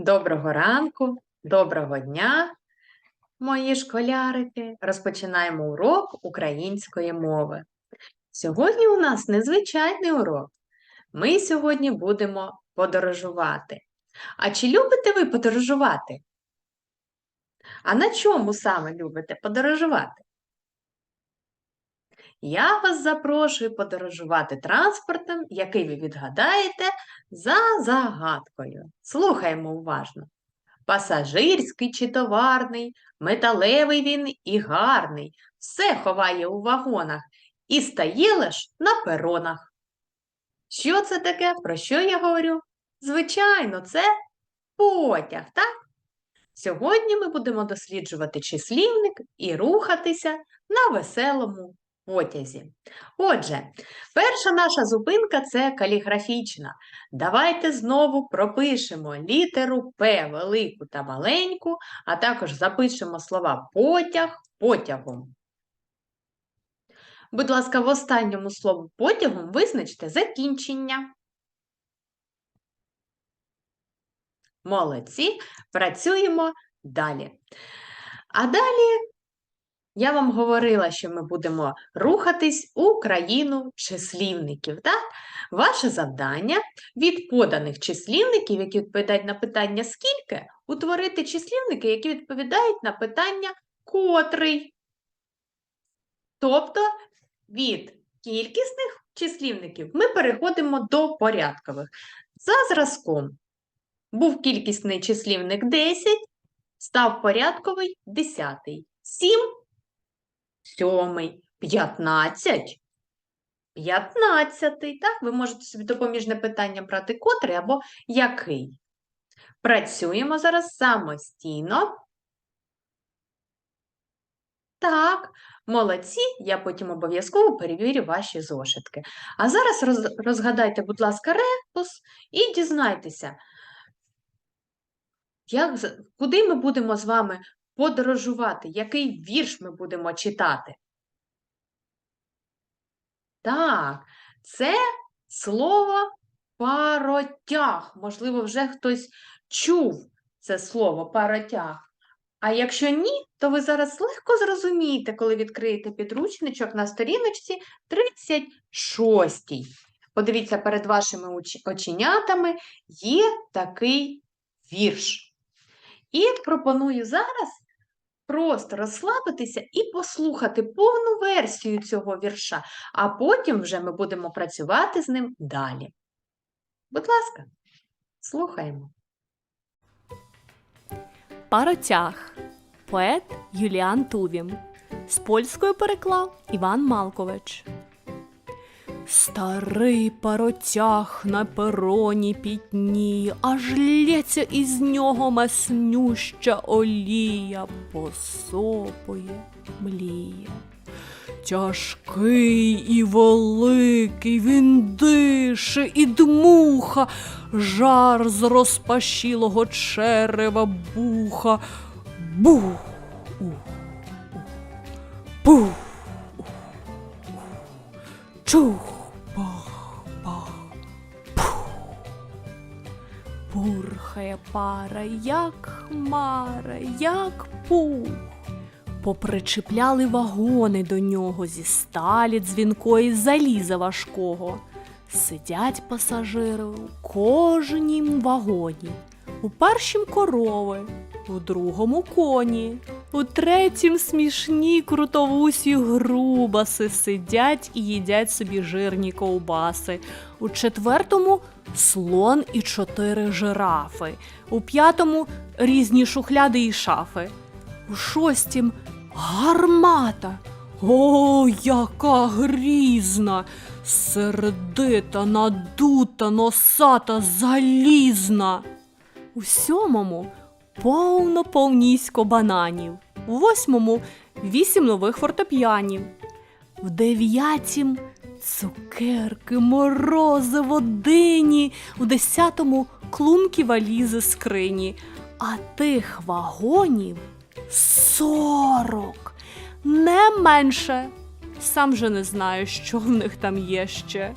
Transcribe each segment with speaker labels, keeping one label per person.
Speaker 1: Доброго ранку, доброго дня, мої школярики. Розпочинаємо урок української мови. Сьогодні у нас незвичайний урок. Ми сьогодні будемо подорожувати. А чи любите ви подорожувати? А на чому саме любите подорожувати? Я вас запрошую подорожувати транспортом, який ви відгадаєте за загадкою. Слухаємо уважно. Пасажирський чи товарний, металевий він і гарний, все ховає у вагонах і стає лиш на перонах. Що це таке? Про що я говорю? Звичайно, це потяг, так? Сьогодні ми будемо досліджувати числівник і рухатися на веселому потязі. Отже, перша наша зупинка це каліграфічна. Давайте знову пропишемо літеру П велику та маленьку, а також запишемо слова потяг потягом. Будь ласка, в останньому слову потягом визначте закінчення. Молодці, працюємо далі. А далі я вам говорила, що ми будемо рухатись у країну числівників. Так? Ваше завдання від поданих числівників, які відповідають на питання скільки, утворити числівники, які відповідають на питання котрий. Тобто від кількісних числівників ми переходимо до порядкових. За зразком був кількісний числівник 10, став порядковий 10. 7 сьомий, п'ятнадцять. П'ятнадцятий, так? Ви можете собі допоміжне питання брати котрий або який. Працюємо зараз самостійно. Так, молодці, я потім обов'язково перевірю ваші зошитки. А зараз роз- розгадайте, будь ласка, репус і дізнайтеся, як, куди ми будемо з вами подорожувати, який вірш ми будемо читати. Так, це слово паротяг. Можливо, вже хтось чув це слово паротяг. А якщо ні, то ви зараз легко зрозумієте, коли відкриєте підручничок на сторіночці 36. Подивіться, перед вашими оченятами є такий вірш. І пропоную зараз просто розслабитися і послухати повну версію цього вірша, а потім вже ми будемо працювати з ним далі. Будь ласка, слухаємо.
Speaker 2: Паротяг. Поет Юліан Тувім. З польською переклав Іван Малкович. Старий паротяг на пероні пітніє, аж лється із нього маснюща олія, посопує, мліє. Тяжкий і великий він дише і дмуха, жар з розпашілого черева буха. Бух, ух, ух, бух, ух, ух, чух, Бурхає пара, як хмара, як пух. Попричіпляли вагони до нього зі сталі дзвінкої заліза важкого. Сидять пасажири у кожнім вагоні. У першім корови, у другому коні, у третім смішні крутовусі грубаси сидять і їдять собі жирні ковбаси. У четвертому слон і чотири жирафи, у п'ятому різні шухляди і шафи. У шостім гармата. О, яка грізна, сердита, надута, носата, залізна. У сьомому повно повнісько бананів, у восьмому вісім нових фортепіанів, в дев'ятім цукерки, морозиво, дині, у десятому клунки валізи скрині, а тих вагонів сорок, не менше. Сам же не знаю, що в них там є ще.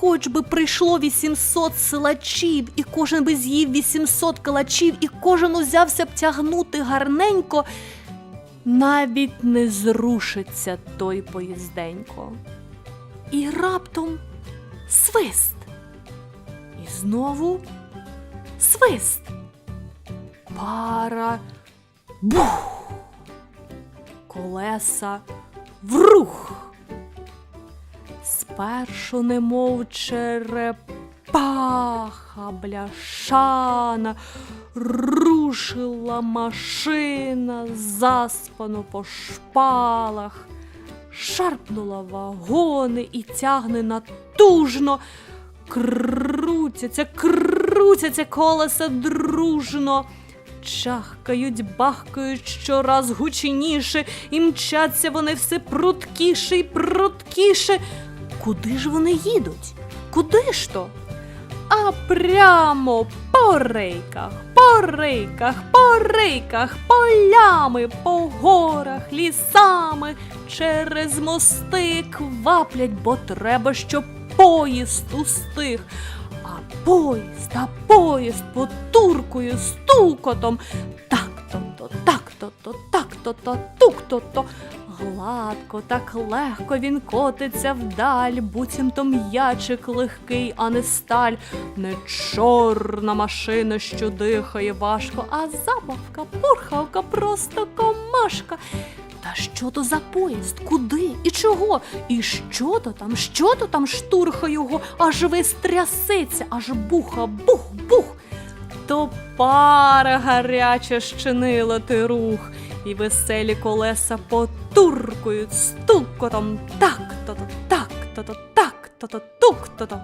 Speaker 2: Хоч би прийшло 800 силачів, і кожен би з'їв 800 калачів, і кожен узявся б тягнути гарненько, навіть не зрушиться той поїзденько. І раптом свист. І знову свист. Пара бух. Колеса врух. Спершу немов черепаха бляшана, рушила машина, заспано по шпалах, шарпнула вагони і тягне натужно. Крутяться, крутяться колеса дружно. Чахкають, бахкають щораз гучніше, і мчаться вони все пруткіше й пруткіше. Куди ж вони їдуть? Куди ж то? А прямо по рейках, по рейках, по рейках, полями, по горах, лісами, через мости кваплять, бо треба, щоб поїзд устиг. А поїзд, а поїзд потуркою стукотом. Так-то-то, так-то-то, так-то-то, тук-то-то. Гладко, так легко він котиться вдаль, буцімто м'ячик легкий, а не сталь. Не чорна машина, що дихає важко, а забавка, пурхавка, просто комашка. Та що то за поїзд? Куди і чого? І що то там, що то там штурха його, аж весь трясеться, аж буха, бух, бух. То пара гаряча щинила ти рух, і веселі колеса потуркують стукотом так-то-то, так-то-то, так-то-то, тук-то-то.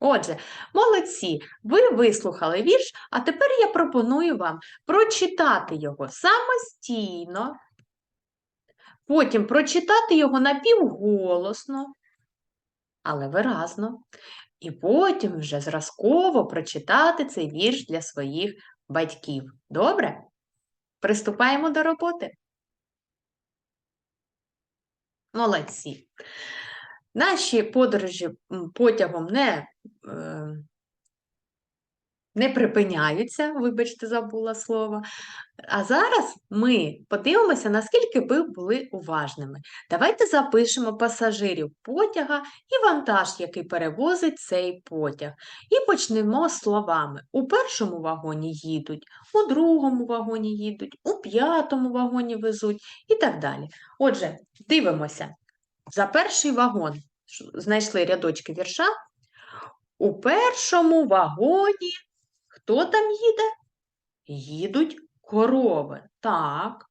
Speaker 1: Отже, молодці, ви вислухали вірш, а тепер я пропоную вам прочитати його самостійно, потім прочитати його напівголосно, але виразно, і потім вже зразково прочитати цей вірш для своїх батьків. Добре? Приступаємо до роботи. Молодці. Наші подорожі потягом не, е, не припиняються, вибачте, забула слово. А зараз ми подивимося, наскільки ви були уважними. Давайте запишемо пасажирів потяга і вантаж, який перевозить цей потяг. І почнемо словами. У першому вагоні їдуть, у другому вагоні їдуть, у п'ятому вагоні везуть і так далі. Отже, дивимося. За перший вагон знайшли рядочки вірша. У першому вагоні хто там їде? Їдуть корови. Так.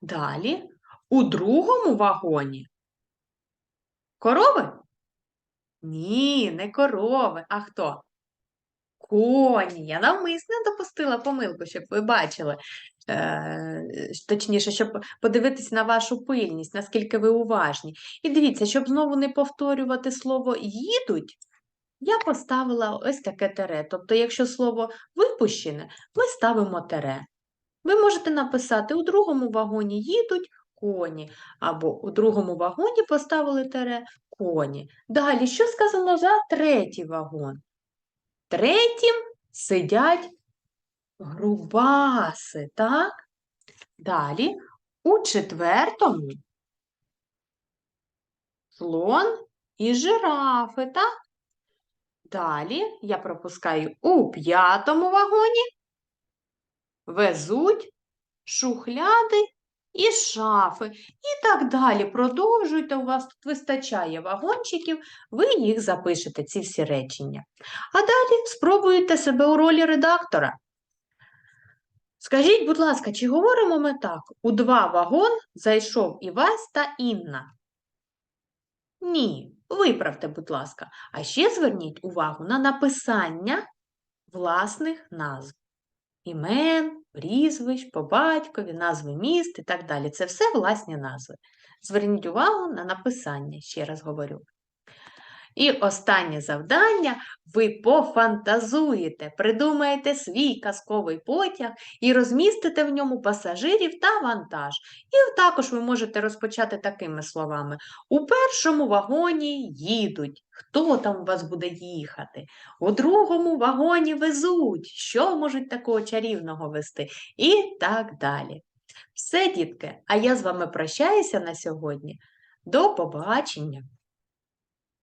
Speaker 1: Далі. У другому вагоні корови? Ні, не корови. А хто? Коні. Я навмисно допустила помилку, щоб ви бачили. Е, точніше, щоб подивитись на вашу пильність, наскільки ви уважні. І дивіться, щоб знову не повторювати слово їдуть, я поставила ось таке тере. Тобто, якщо слово випущене, ми ставимо тере. Ви можете написати у другому вагоні їдуть коні, або у другому вагоні поставили тере коні. Далі, що сказано за третій вагон? Третім сидять грубаси, так? Далі у четвертому слон і жирафи, так? Далі я пропускаю у п'ятому вагоні везуть шухляди і шафи. І так далі. Продовжуйте, у вас тут вистачає вагончиків, ви їх запишете, ці всі речення. А далі спробуйте себе у ролі редактора. Скажіть, будь ласка, чи говоримо ми так? У два вагон зайшов Івась та Інна? Ні, виправте, будь ласка. А ще зверніть увагу на написання власних назв. Імен, прізвищ, по батькові, назви міст і так далі. Це все власні назви. Зверніть увагу на написання, ще раз говорю. І останнє завдання ви пофантазуєте, придумаєте свій казковий потяг і розмістите в ньому пасажирів та вантаж. І також ви можете розпочати такими словами: у першому вагоні їдуть. Хто там у вас буде їхати? У другому вагоні везуть. Що можуть такого чарівного вести? І так далі. Все, дітки, а я з вами прощаюся на сьогодні. До побачення!